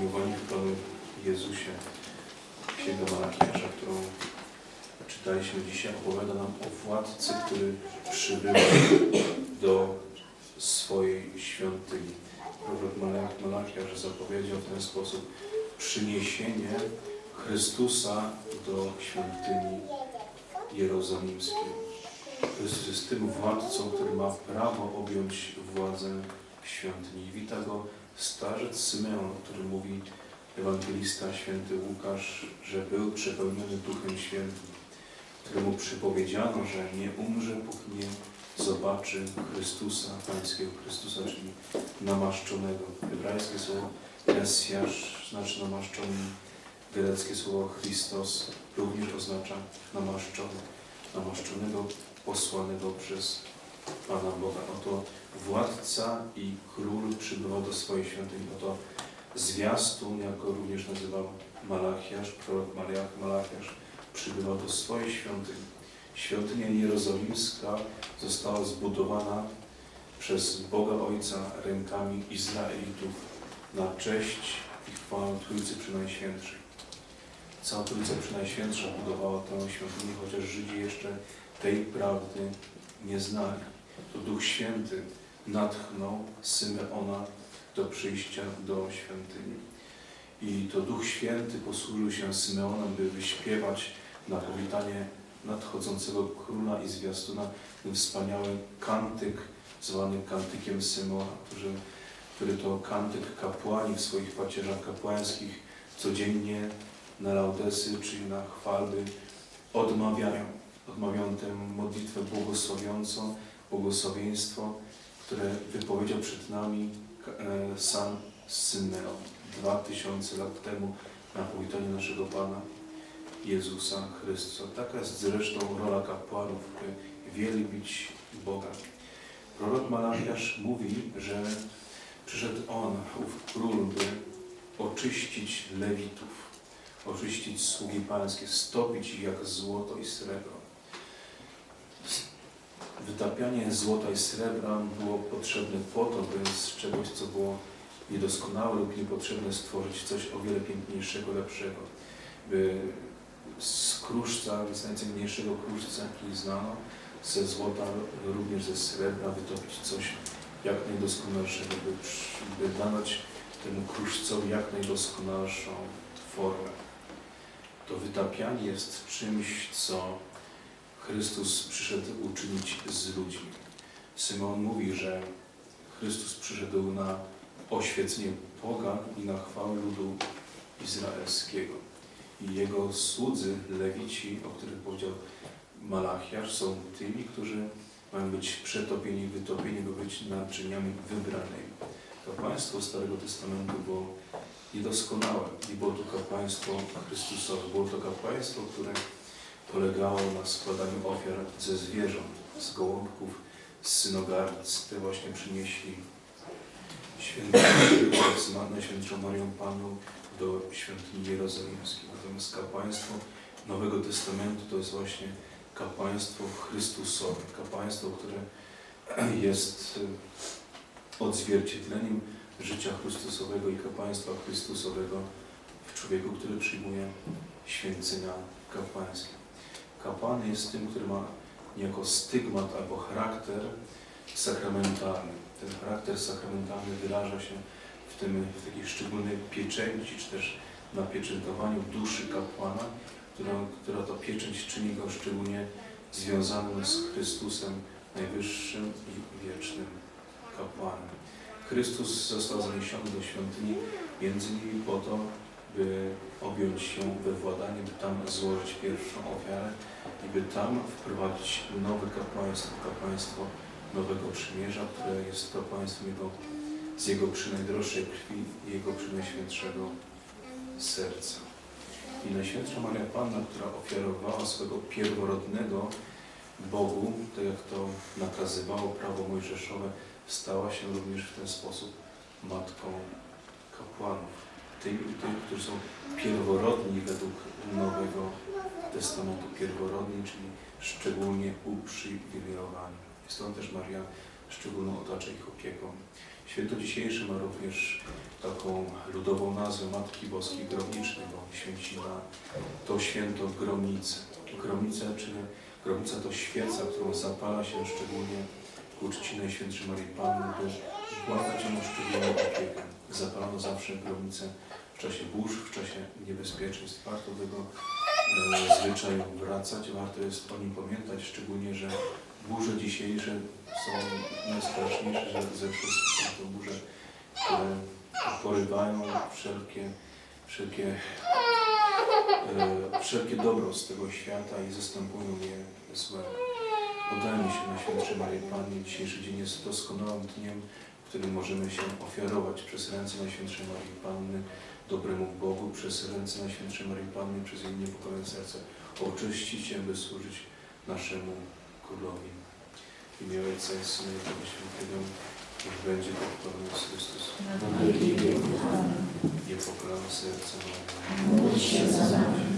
Miłowani w Panu Jezusie, Księga Malachiasza, którą czytaliśmy dzisiaj, opowiada nam o władcy, który przybył do swojej świątyni. Prorok Malach- Malachiasz zapowiedział w ten sposób przyniesienie Chrystusa do świątyni jerozolimskiej. Chrystus jest tym władcą, który ma prawo objąć władzę w świątyni. Wita go starzec Symeon, który mówi ewangelista święty Łukasz, że był przepełniony Duchem Świętym, któremu przypowiedziano, że nie umrze, póki nie zobaczy Chrystusa, Pańskiego Chrystusa, czyli namaszczonego. Hebrajskie słowo Mesjasz znaczy namaszczony, greckie słowo Christos również oznacza namaszczony, namaszczonego, posłanego przez Pana Boga. Oto władca i król przybywał do swojej świątyni. Oto zwiastun, jak go również nazywał Malachiasz, prorok Mariach, Malachiasz, przybywał do swojej świątyni. Świątynia jerozolimska została zbudowana przez Boga Ojca rękami Izraelitów na cześć i chwałę Trójcy Przynajświętszej. Cała Trójca Przynajświętsza budowała tę świątynię, chociaż Żydzi jeszcze tej prawdy nie znali. To Duch Święty natchnął Symeona do przyjścia do świątyni. I to Duch Święty posłużył się Symeonem, by wyśpiewać na powitanie nadchodzącego króla i zwiastuna ten wspaniały kantyk, zwany kantykiem Symeona, który, który to kantyk kapłani w swoich pacierzach kapłańskich codziennie na laudesy, czyli na chwalby odmawiają. Odmawiają tę modlitwę błogosławiącą, błogosławieństwo, które wypowiedział przed nami e, sam Symeon dwa tysiące lat temu na powitanie naszego Pana Jezusa Chrystusa. Taka jest zresztą rola kapłanów, by wielbić Boga. Prorok Malachiasz mówi, że przyszedł On, ów król, by oczyścić Lewitów, oczyścić sługi pańskie, stopić ich jak złoto i srebro. Wytapianie złota i srebra było potrzebne po to, by z czegoś, co było niedoskonałe lub niepotrzebne, stworzyć coś o wiele piękniejszego, lepszego. By z kruszca, z najcenniejszego kruszca, jaki znano, ze złota, również ze srebra, wytopić coś jak najdoskonalszego, by, by temu kruszcowi jak najdoskonalszą formę. To wytapianie jest czymś, co Chrystus przyszedł uczynić z ludźmi. Symon mówi, że Chrystus przyszedł na oświecenie pogan i na chwałę ludu izraelskiego. I jego słudzy, lewici, o których powiedział Malachiasz, są tymi, którzy mają być przetopieni, wytopieni, by być naczyniami wybranymi. Kapłaństwo Starego Testamentu było niedoskonałe i było to kapłaństwo Chrystusowe. Było to kapłaństwo, które polegało na składaniu ofiar ze zwierząt, z gołąbków, z synogardc. Te właśnie przynieśli świętą Najświętszą Marią Panu do świątyni jerozolimskiej. Natomiast kapłaństwo Nowego Testamentu to jest właśnie kapłaństwo Chrystusowe, kapłaństwo, które jest y, odzwierciedleniem życia Chrystusowego i kapłaństwa Chrystusowego w człowieku, który przyjmuje święcenia kapłańskie. Kapłan jest tym, który ma niejako stygmat albo charakter sakramentalny. Ten charakter sakramentalny wyraża się w, tym, w takiej szczególnej pieczęci, czy też napieczętowaniu duszy kapłana, która, która to pieczęć czyni go szczególnie związanym z Chrystusem Najwyższym i wiecznym kapłanem. Chrystus został zaniesiony do świątyni między innymi po to, by objąć się we władanie, by tam złożyć pierwszą ofiarę i by tam wprowadzić nowe kapłaństwo, kapłaństwo nowego przymierza, które jest kapłaństwem jego, z Jego przynajdroższej krwi i Jego przynajświętszego serca. I Najświętsza Maria Panna, która ofiarowała swego pierworodnego Bogu, tak jak to nakazywało prawo mojżeszowe, stała się również w ten sposób matką kapłanów. Tymi, którzy są pierworodni według Nowego Testamentu. Pierworodni, czyli szczególnie uprzywilejowani. Stąd też Maria szczególną otacza ich opieką. Święto dzisiejsze ma również taką ludową nazwę Matki Boskiej Gromnicznej, bo święcina to święto gromnicy. Gromnica, czyli gromnica to świeca, którą zapala się szczególnie ku czci Najświętszej Maryi Panny, by błagać ją o szczególną opiekę. Zapalano zawsze gromnicę w czasie burz, w czasie niebezpieczeństw. Warto do tego e, zwyczaju wracać, warto jest o nim pamiętać, szczególnie, że burze dzisiejsze są najstraszniejsze że ze wszystkich. Są to burze, które porywają wszelkie, wszelkie, e, wszelkie dobro z tego świata i zastępują je złem. Udajmy się na Świętszej Marii Pannie. Dzisiejszy dzień jest doskonałym dniem, którym możemy się ofiarować przez ręce Najświętszej Marii Panny dobremu Bogu, przez ręce Najświętszej Marii Panny, przez jej niepokojne serce oczyścić się, by służyć naszemu Królowi. W imię Ojca i Syna i Ducha Świętego niech będzie pochwalony Jezus Chrystus. Na wieki wieków. Amen. Niepokalane serce moje. Módl się za nami.